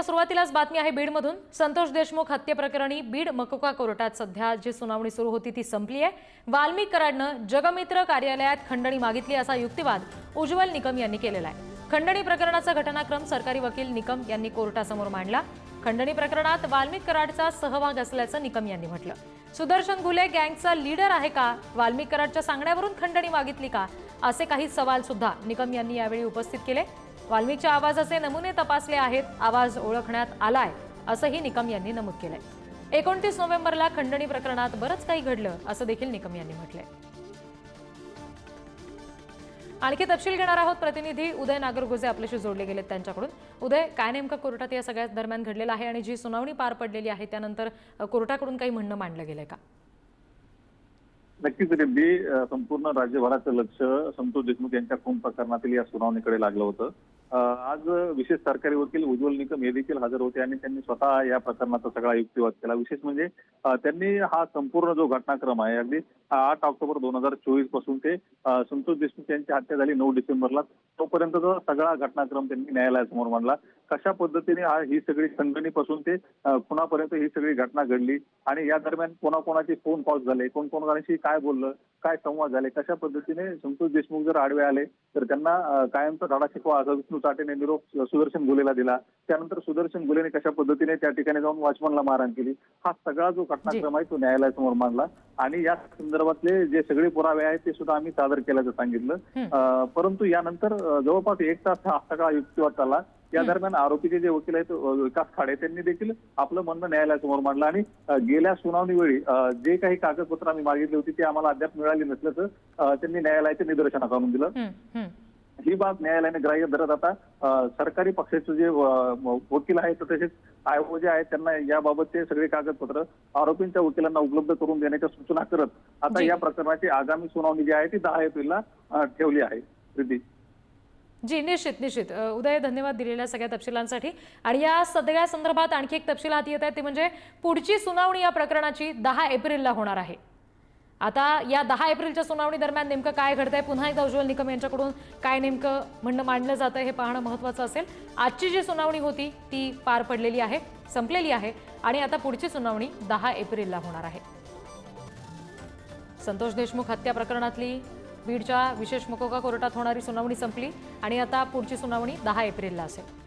सुरुवातीलाच बातमी आहे बीडमधून. संतोष देशमुख हत्येप्रकरणी बीड मकोका कोर्टात सध्या जी सुनावणी सुरू होती ती संपली आहे. वाल्मिक कराडनं जगमित्र कार्यालयात खंडणी मागितली असा युक्तिवाद उज्ज्वल निकम यांनी केलेला आहे. खंडणी प्रकरणाचा घटनाक्रम सरकारी वकील निकम यांनी कोर्टासमोर मांडला. खंडणी प्रकरणात वाल्मिक कराडचा सहभाग असल्याचं निकम यांनी म्हटलं. सुदर्शन घुले गँगचा लीडर आहे का? वाल्मिक कराडच्या सांगण्यावरून खंडणी मागितली का? असे काही सवाल सुद्धा निकम यांनी यावेळी उपस्थित केले. वाल्मिकच्या आवाजाचे नमुने तपासले आहेत. आवाज ओळखण्यात आलाय असंही निकम यांनी नमूद केलंय. एकोणतीस नोव्हेंबरला खंडणी प्रकरणात बरंच काही घडलं असं देखील निकम यांनी म्हटलंय. आणखी तपशील घेणार आहोत प्रतिनिधी उदय नागरगोजे आपल्याशी जोडले गेलेत त्यांच्याकडून. उदय काय नेमकं कोर्टात या सगळ्या दरम्यान घडलेलं आहे आणि जी सुनावणी पार पडलेली आहे त्यानंतर कोर्टाकडून काही म्हणणं मांडलं गेलंय का? नक्कीच रेड्डी संपूर्ण राज्यभराचं लक्ष संतोष देशमुख यांच्या खून प्रकरणातील या सुनावणीकडे लागलं होतं. आज विशेष सरकारी वकील उज्ज्वल निकम हे देखील हजर होते आणि त्यांनी स्वतः या प्रकरणाचा सगळा युक्तिवाद केला. विशेष म्हणजे त्यांनी हा संपूर्ण जो घटनाक्रम आहे अगदी आठ ऑक्टोबर दोन हजार चोवीसपासून ते संतोष देशमुख यांची हत्या झाली नऊ डिसेंबरला. तोपर्यंतचा सगळा घटनाक्रम त्यांनी न्यायालयासमोर मांडला. कशा पद्धतीने हा ही सगळी खंडणीपासून ते कुणापर्यंत ही सगळी घटना घडली आणि या दरम्यान कोणाकोणाचे फोन कॉल झाले कोण कोणाशी काय बोललं काय संवाद झाले कशा पद्धतीने संतोष देशमुख जर आडवे आले तर त्यांना कायमचा धडा शिकवा असा विष्णू चाटेने निरोप सुदर्शन गुलेला दिला. त्यानंतर सुदर्शन गुलेने कशा पद्धतीने त्या ठिकाणी जाऊन वॉचमनला मारहाण केली? हा सगळा जो घटनाक्रम आहे तो न्यायालयासमोर मांडला. आणि या संदर्भातले जे सगळे पुरावे आहेत ते सुद्धा आम्ही सादर केल्याचं सांगितलं. परंतु यानंतर जवळपास एक तास हा सगळा युक्तिवाद चालला. या दरम्यान आरोपीचे जे वकील आहेत विकास खाडे त्यांनी देखील आपलं म्हणणं न्यायालयासमोर मांडलं. आणि गेल्या सुनावणी वेळी अ, जे काही कागदपत्र आम्ही मागितली होती ते आम्हाला अद्याप मिळाली नसल्याचं त्यांनी न्यायालयाच्या निदर्शनास आणून दिलं. हं, बाब न्यायालयाने ग्राह्य धरत आता सरकारी पक्षाचे जे वकील आहेत तसेच आयोग जे आहेत त्यांना याबाबतचे सगळे कागदपत्र आरोपींच्या वकिलांना उपलब्ध करून देण्याच्या सूचना करत आता. या प्रकरणाची आगामी सुनावणी जी आहे ती दहा एप्रिलला ठेवली आहे. प्रीती जी निश्चित निश्चित. उदय धन्यवाद दिलेल्या सगळ्या तपशिलांसाठी. आणि या सगळ्या संदर्भात आणखी एक तपशील हाती येत आहे ते म्हणजे पुढची सुनावणी या प्रकरणाची दहा एप्रिलला होणार आहे. आता या दहा एप्रिलच्या सुनावणी दरम्यान नेमकं काय घडतंय? पुन्हा एकदा उज्ज्वल निकम यांच्याकडून काय नेमकं म्हणणं मांडलं जातं हे पाहणं महत्त्वाचं असेल. आजची जी सुनावणी होती ती पार पडलेली आहे संपलेली आहे आणि आता पुढची सुनावणी दहा एप्रिलला होणार आहे. संतोष देशमुख हत्या प्रकरणातली बीडच्या विशेष मकोका कोर्टात होणारी सुनावणी संपली आणि आता पुढची सुनावणी दहा एप्रिलला असेल.